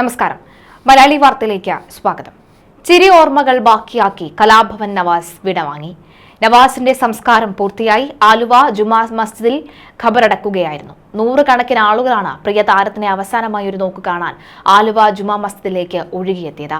നമസ്കാരം. മലയാളി വാർത്തയിലേക്ക് സ്വാഗതം. ചിരി ഓർമ്മകൾ ബാക്കിയാക്കി കലാഭവൻ നവാസ് വിടവാങ്ങി നവാസിന്റെ സംസ്കാരം പൂർത്തിയായി ആലുവ ജുമാ മസ്ജിദിൽ ഖബറടക്കുകയായിരുന്നു. നൂറുകണക്കിന് ആളുകളാണ് പ്രിയ താരത്തിനെ അവസാനമായി ഒരു നോക്ക് കാണാൻ ആലുവ ജുമാ മസ്ജിദിലേക്ക് ഒഴുകിയെത്തിയത്.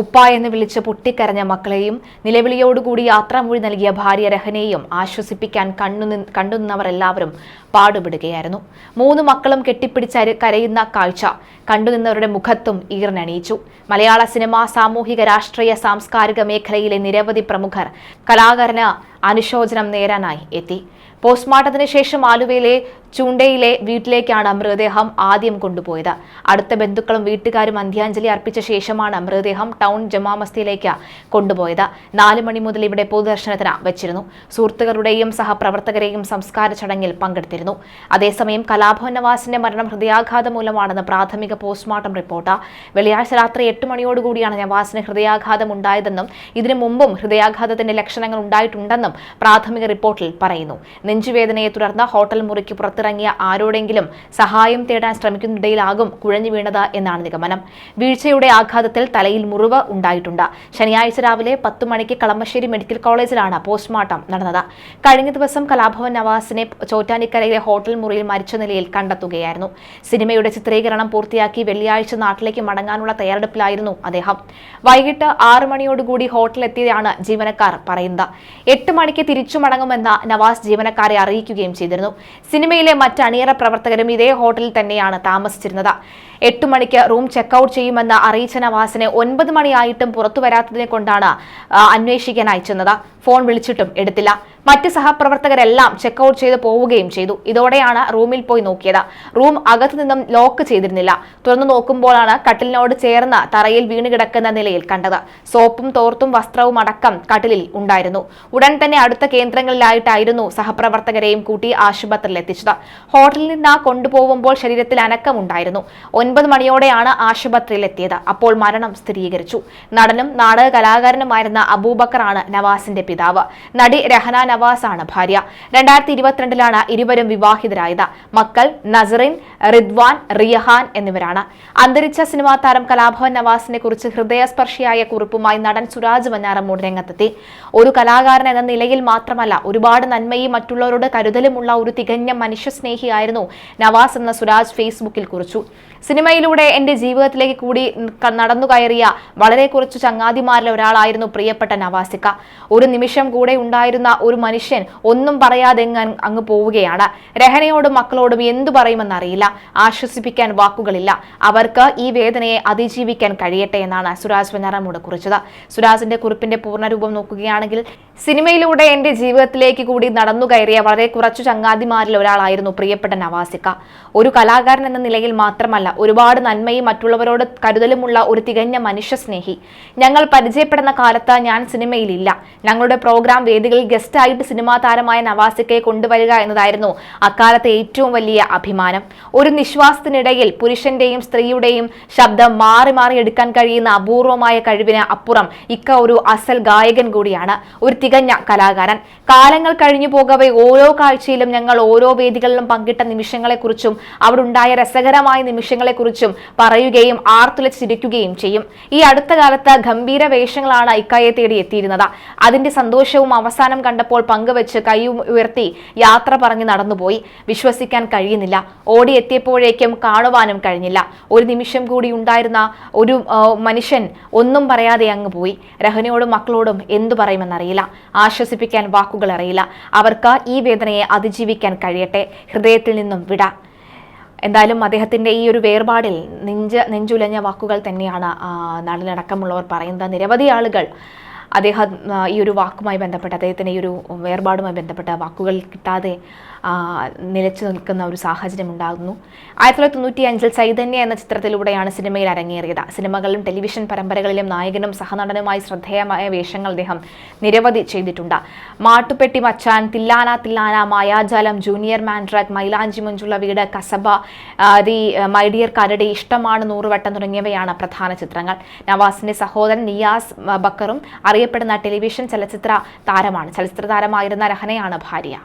ഉപ്പ എന്ന് വിളിച്ച് പൊട്ടിക്കരഞ്ഞ മക്കളെയും നിലവിളിയോടുകൂടി യാത്രാമൊഴി നൽകിയ ഭാര്യ രഹനെയും ആശ്വസിപ്പിക്കാൻ കണ്ണു കണ്ടുനിന്നവർ എല്ലാവരും പാടുപെടുകയായിരുന്നു. മൂന്ന് മക്കളും കെട്ടിപ്പിടിച്ച കരയുന്ന കാഴ്ച കണ്ടുനിന്നവരുടെ മുഖത്തും ഈർനണിയിച്ചു മലയാള സിനിമ സാമൂഹിക രാഷ്ട്രീയ സാംസ്കാരിക മേഖലയിലെ നിരവധി പ്രമുഖർ കലാകാരന് അനുശോചനം നേരാനായി എത്തി. പോസ്റ്റ്മോർട്ടത്തിന് ശേഷം ആലുവയിലെ ചൂണ്ടയിലെ വീട്ടിലേക്കാണ് മൃതദേഹം ആദ്യം കൊണ്ടുപോയത്. അടുത്ത ബന്ധുക്കളും വീട്ടുകാരും അന്ത്യാഞ്ജലി അർപ്പിച്ച ശേഷമാണ് മൃതദേഹം ടൗൺ ജമാമസ്തിയിലേക്ക് കൊണ്ടുപോയത്. നാല് മണി മുതൽ ഇവിടെ പൊതുദർശനത്തിന് വെച്ചിരുന്നു. സുഹൃത്തുക്കളുടെയും സഹപ്രവർത്തകരെയും സംസ്കാര ചടങ്ങിൽ പങ്കെടുത്തിരുന്നു. അതേസമയം കലാഭവൻ നവാസിന്റെ മരണം ഹൃദയാഘാതം മൂലമാണെന്ന് പ്രാഥമിക പോസ്റ്റ്മോർട്ടം റിപ്പോർട്ട്. വെള്ളിയാഴ്ച രാത്രി എട്ട് മണിയോടുകൂടിയാണ് നവാസിന് ഹൃദയാഘാതം ഉണ്ടായതെന്നും ഇതിനു മുമ്പും ഹൃദയാഘാതത്തിന്റെ ലക്ഷണങ്ങൾ ഉണ്ടായിട്ടുണ്ടെന്നും പ്രാഥമിക റിപ്പോർട്ടിൽ പറയുന്നു. നെഞ്ചുവേദനയെ തുടർന്ന് ഹോട്ടൽ മുറിക്ക് പുറത്തിറങ്ങിയ ആരോടെങ്കിലും സഹായം തേടാൻ ശ്രമിക്കുന്നതിനിടയിലാകും കുഴഞ്ഞു വീണത് എന്നാണ് നിഗമനം. വീഴ്ചയുടെ ആഘാതത്തിൽ തലയിൽ മുറിവ് ഉണ്ടായിട്ടുണ്ട്. ശനിയാഴ്ച രാവിലെ പത്ത് മണിക്ക് കളമശ്ശേരി മെഡിക്കൽ കോളേജിലാണ് പോസ്റ്റ്മോർട്ടം നടന്നത്. കഴിഞ്ഞ ദിവസം കലാഭവൻ നവാസിനെ ചോറ്റാനിക്കരയിലെ ഹോട്ടൽ മുറിയിൽ മരിച്ച നിലയിൽ കണ്ടെത്തുകയായിരുന്നു. സിനിമയുടെ ചിത്രീകരണം പൂർത്തിയാക്കി വെള്ളിയാഴ്ച നാട്ടിലേക്ക് മടങ്ങാനുള്ള തയ്യാറെടുപ്പിലായിരുന്നു അദ്ദേഹം. വൈകിട്ട് ആറ് മണിയോടുകൂടി ഹോട്ടലിലെത്തിയതാണ് ജീവനക്കാർ പറയുന്നത്. എട്ട് മണിക്ക് തിരിച്ചു മടങ്ങുമെന്ന് നവാസ് ജീവനക്കാരെ അറിയിക്കുകയും ചെയ്തിരുന്നു. സിനിമയിലെ മറ്റ് അണിയറ പ്രവർത്തകരും ഇതേ ഹോട്ടലിൽ തന്നെയാണ് താമസിച്ചിരുന്നത്. എട്ട് മണിക്ക് റൂം ചെക്കൗട്ട് ചെയ്യുമെന്ന് അറിയിച്ച നവാസിനെ ഒൻപത് മണിയായിട്ടും പുറത്തു വരാത്തതിനെ കൊണ്ടാണ് അന്വേഷിക്കാൻ അയച്ചത് ഫോൺ വിളിച്ചിട്ടും എടുത്തില്ല. മറ്റ് സഹപ്രവർത്തകരെല്ലാം ചെക്ക് ഔട്ട് ചെയ്ത് പോവുകയും ചെയ്തു. ഇതോടെയാണ് റൂമിൽ പോയി നോക്കിയത്. റൂം അകത്തു നിന്നും ലോക്ക് ചെയ്തിരുന്നില്ല. തുറന്നു നോക്കുമ്പോഴാണ് കട്ടിലിനോട് ചേർന്ന് തറയിൽ വീണ് കിടക്കുന്ന നിലയിൽ കണ്ടത്. സോപ്പും തോർത്തും വസ്ത്രവും അടക്കം കട്ടിലിൽ ഉണ്ടായിരുന്നു. ഉടൻ തന്നെ അടുത്ത കേന്ദ്രങ്ങളിലായിട്ടായിരുന്നു സഹപ്രവർത്തകരെയും കൂട്ടി ആശുപത്രിയിൽ എത്തിച്ചത്. ഹോട്ടലിൽ നിന്ന് കൊണ്ടുപോകുമ്പോൾ ശരീരത്തിൽ അനക്കമുണ്ടായിരുന്നു ഒൻപത് മണിയോടെയാണ് ആശുപത്രിയിൽ എത്തിയത്. അപ്പോൾ മരണം സ്ഥിരീകരിച്ചു. നടനും നാടക കലാകാരനുമായിരുന്ന അബൂബക്കറാണ് നവാസിന്റെ പിതാവ്. നടി രഹന നവാസ് ആണ് ഭാര്യ. രണ്ടായിരത്തി ഇരുപത്തിരണ്ടിലാണ് ഇരുവരും വിവാഹിതരായത്. മക്കൾ നസറിൻ റിദ്വാൻ റിയഹാൻ എന്നിവരാണ്. അന്തരിച്ച സിനിമാ താരം കലാഭവൻ നവാസിനെ കുറിച്ച് ഹൃദയസ്പർശിയായ കുറിപ്പുമായി നടൻ സുരാജ് വഞ്ഞാറമ്മൂട് രംഗത്തെത്തി. ഒരു കലാകാരൻ എന്ന നിലയിൽ മാത്രമല്ല ഒരുപാട് നന്മയും മറ്റുള്ളവരോട് കരുതലുമുള്ള ഒരു തികഞ്ഞ മനുഷ്യസ്നേഹിയായിരുന്നു നവാസ് എന്ന സുരാജ് ഫേസ്ബുക്കിൽ കുറിച്ചു. സിനിമയിലൂടെ എന്റെ ജീവിതത്തിലേക്ക് കൂടി നടന്നു കയറിയ വളരെ കുറച്ച് ചങ്ങാതിമാരിൽ ഒരാളായിരുന്നു പ്രിയപ്പെട്ട നവാസിക്ക. ഒരു നിമിഷം കൂടെ ഉണ്ടായിരുന്ന ഒരു മനുഷ്യൻ ഒന്നും പറയാതെ അങ്ങ് പോവുകയാണ്. രഹനയോടും മക്കളോടും എന്തു പറയുമെന്നറിയില്ല ആശ്വസിപ്പിക്കാൻ വാക്കുകളില്ല. അവർക്ക് ഈ വേദനയെ അതിജീവിക്കാൻ കഴിയട്ടെ എന്നാണ് സുരാജ് വെഞ്ഞാറമ്മൂട് കുറിച്ചത്. സുരാജിന്റെ കുറിപ്പിന്റെ പൂർണരൂപം നോക്കുകയാണെങ്കിൽ സിനിമയിലൂടെ എന്റെ ജീവിതത്തിലേക്ക് കൂടി നടന്നു കയറിയ വളരെ കുറച്ചു ചങ്ങാതിമാരിൽ ഒരാളായിരുന്നു പ്രിയപ്പെട്ട നവാസിക്ക. ഒരു കലാകാരൻ എന്ന നിലയിൽ മാത്രമല്ല ഒരുപാട് നന്മയും മറ്റുള്ളവരോട് കരുതലുമുള്ള ഒരു തികഞ്ഞ മനുഷ്യസ്നേഹി. ഞങ്ങൾ പരിചയപ്പെടുന്ന കാലത്ത് ഞാൻ സിനിമയിലില്ല. ഞങ്ങളുടെ പ്രോഗ്രാം വേദികളിൽ ഗസ്റ്റായിട്ട് സിനിമാ താരമായ നവാസിക്കയെ കൊണ്ടുവരിക എന്നതായിരുന്നു അക്കാലത്തെ ഏറ്റവും വലിയ അഭിമാനം. ഒരു നിശ്വാസത്തിനിടയിൽ പുരുഷന്റെയും സ്ത്രീയുടെയും ശബ്ദം മാറി മാറി എടുക്കാൻ കഴിയുന്ന അപൂർവമായ കഴിവിന് അപ്പുറം ഇക്ക ഒരു അസൽ ഗായകൻ കൂടിയാണ് ഒരു തികഞ്ഞ കലാകാരൻ. കാലങ്ങൾ കഴിഞ്ഞു പോകവേ ഓരോ കാഴ്ചയിലും ഞങ്ങൾ ഓരോ വേദികളിലും പങ്കിട്ട നിമിഷങ്ങളെക്കുറിച്ചും അവിടെ ഉണ്ടായ രസകരമായ നിമിഷങ്ങളെക്കുറിച്ചും പറയുകയും ആർത്തുലച്ചിരിക്കുകയും ചെയ്യും. ഈ അടുത്ത കാലത്ത് ഗംഭീര വേഷങ്ങളാണ് ഇക്കയെ തേടി എത്തിയിരുന്നത്. അതിന്റെ സന്തോഷവും അവസാനം കണ്ടപ്പോൾ പങ്കുവെച്ച് കൈ ഉയർത്തി യാത്ര പറഞ്ഞ് നടന്നുപോയി. വിശ്വസിക്കാൻ കഴിയുന്നില്ല. ഓടി എത്തിയപ്പോഴേക്കും കാണുവാനും കഴിഞ്ഞില്ല. ഒരു നിമിഷം കൂടി ഉണ്ടായിരുന്ന ഒരു മനുഷ്യൻ ഒന്നും പറയാതെ അങ്ങ് പോയി. രഹനയോടും മക്കളോടും എന്തു പറയുമെന്നറിയില്ല. ആശ്വസിപ്പിക്കാൻ വാക്കുകൾ അറിയില്ല. അവർക്ക് ഈ വേദനയെ അതിജീവിക്കാൻ കഴിയട്ടെ. ഹൃദയത്തിൽ നിന്നും വിട. എന്തായാലും അദ്ദേഹത്തിന്റെ ഈ ഒരു വേർപാടിൽ നെഞ്ച് നെഞ്ചുലഞ്ഞ വാക്കുകൾ തന്നെയാണ് നാടിനടക്കമുള്ളവർ പറയുന്നത്. നിരവധി ആളുകൾ അദ്ദേഹം ഈ ഒരു വാക്കുമായി ബന്ധപ്പെട്ട് അദ്ദേഹത്തിന് ഈ ഒരു വേർപാടുമായി ബന്ധപ്പെട്ട വാക്കുകൾ കിട്ടാതെ നിലച്ചു നിൽക്കുന്ന ഒരു സാഹചര്യം ഉണ്ടാകുന്നു. ആയിരത്തി തൊള്ളായിരത്തി തൊണ്ണൂറ്റി അഞ്ചിൽ ചൈതന്യ എന്ന ചിത്രത്തിലൂടെയാണ് സിനിമയിൽ അരങ്ങേറിയത്. സിനിമകളിലും ടെലിവിഷൻ പരമ്പരകളിലും നായകനും സഹനടനുമായി ശ്രദ്ധേയമായ വേഷങ്ങൾ അദ്ദേഹം നിരവധി ചെയ്തിട്ടുണ്ട്. മാട്ടുപെട്ടി മച്ചാൻ തില്ലാന തില്ലാന മായാജാലം ജൂനിയർ മാൻഡ്രാക് മൈലാഞ്ചി മുഞ്ചുള്ള വീട് കസബ ദി മൈഡിയർ കരടി ഇഷ്ടമാണ് നൂറുവട്ടം തുടങ്ങിയവയാണ് പ്രധാന ചിത്രങ്ങൾ. നവാസിന്റെ സഹോദരൻ നിയാസ് ബക്കറും അറിയപ്പെടുന്ന ടെലിവിഷൻ ചലച്ചിത്ര താരമാണ്. ചലച്ചിത്ര താരമായിരുന്ന രഹനയാണ് ഭാര്യ.